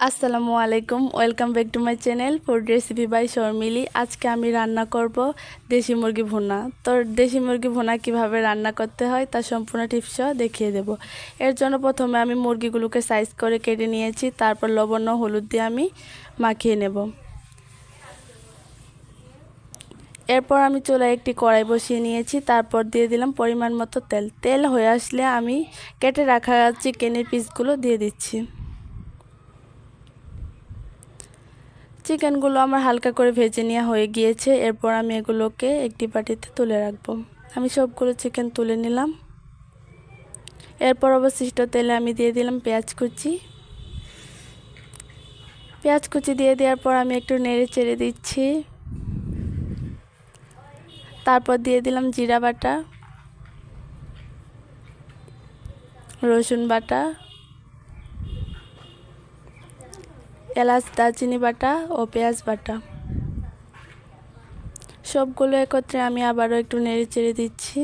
আসসালামু আলাইকুম, welcome back to my channel food recipe by Sharmili. আজকে আমি রান্না করব দেশি মুরগি ভুনা। তো দেশি মুরগি ভুনা কীভাবে রান্না করতে হয় তার সম্পূর্ণ টিপসও দেখিয়ে দেব। এর জন্য প্রথমে আমি মুরগিগুলোকে সাইজ করে কেটে নিয়েছি, তারপর লবণ হলুদ দিয়ে আমি মাখিয়ে নেব। এরপর আমি চুলায় একটি কড়াই বসিয়ে নিয়েছি, তারপর দিয়ে দিলাম পরিমাণ মতো তেল। তেল হয়ে আসলে আমি কেটে রাখা চিকেনের পিসগুলো দিয়ে দিচ্ছি। চিকেনগুলো আমার হালকা করে ভেজে নেওয়া হয়ে গিয়েছে, এরপর আমি এগুলোকে একটি বাটিতে তুলে রাখব। আমি সবগুলো চিকেন তুলে নিলাম। এরপর অবশিষ্ট তেলে আমি দিয়ে দিলাম পেঁয়াজ কুচি। পেঁয়াজ কুচি দিয়ে দেওয়ার পর আমি একটু নেড়ে চেড়ে দিচ্ছি। তারপর দিয়ে দিলাম জিরা বাটা, রসুন বাটা এলাচ, দারচিনি বাটা ও পেঁয়াজ বাটা। সবগুলো একত্রে আমি আবারও একটু নেড়ে চেড়ে দিচ্ছি।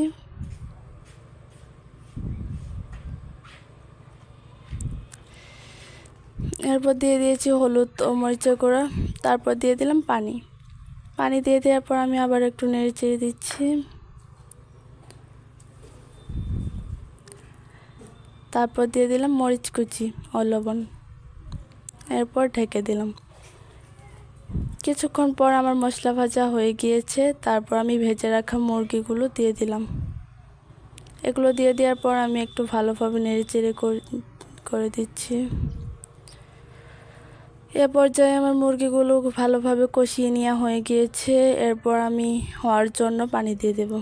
এরপর দিয়ে দিয়েছি হলুদ ও মরিচের গুঁড়া, তারপর দিয়ে দিলাম পানি। পানি দিয়ে দেওয়ার পর আমি আবার একটু নেড়ে চেড়ে দিচ্ছি। তারপর দিয়ে দিলাম মরিচ কুচি ও লবণ। এরপর ঢেকে দিলাম। কিছুক্ষণ পর আমার মশলা ভাজা হয়ে গিয়েছে, তারপর আমি ভেজে রাখা মুরগিগুলো দিয়ে দিলাম। এগুলো দিয়ে দেওয়ার পর আমি একটু ভালোভাবে নেড়েচেড়ে করে দিচ্ছি। এ পর্যায়ে আমার মুরগিগুলো ভালোভাবে কষিয়ে নেওয়া হয়ে গিয়েছে, এরপর আমি হওয়ার জন্য পানি দিয়ে দেব।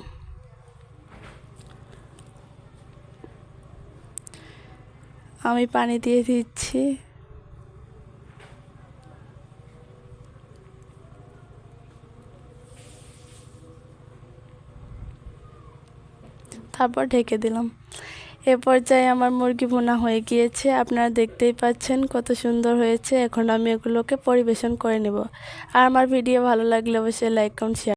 আমি পানি দিয়ে দিচ্ছি। তারপর ঢেকে দিলাম। এ পর্যায়ে আমার মুরগি ভুনা হয়ে গিয়েছে। আপনারা দেখতেই পাচ্ছেন কত সুন্দর হয়েছে। এখন আমি এগুলোকে পরিবেশন করে নেব। আর আমার ভিডিও ভালো লাগলে অবশ্যই লাইক কমেন্ট শেয়ার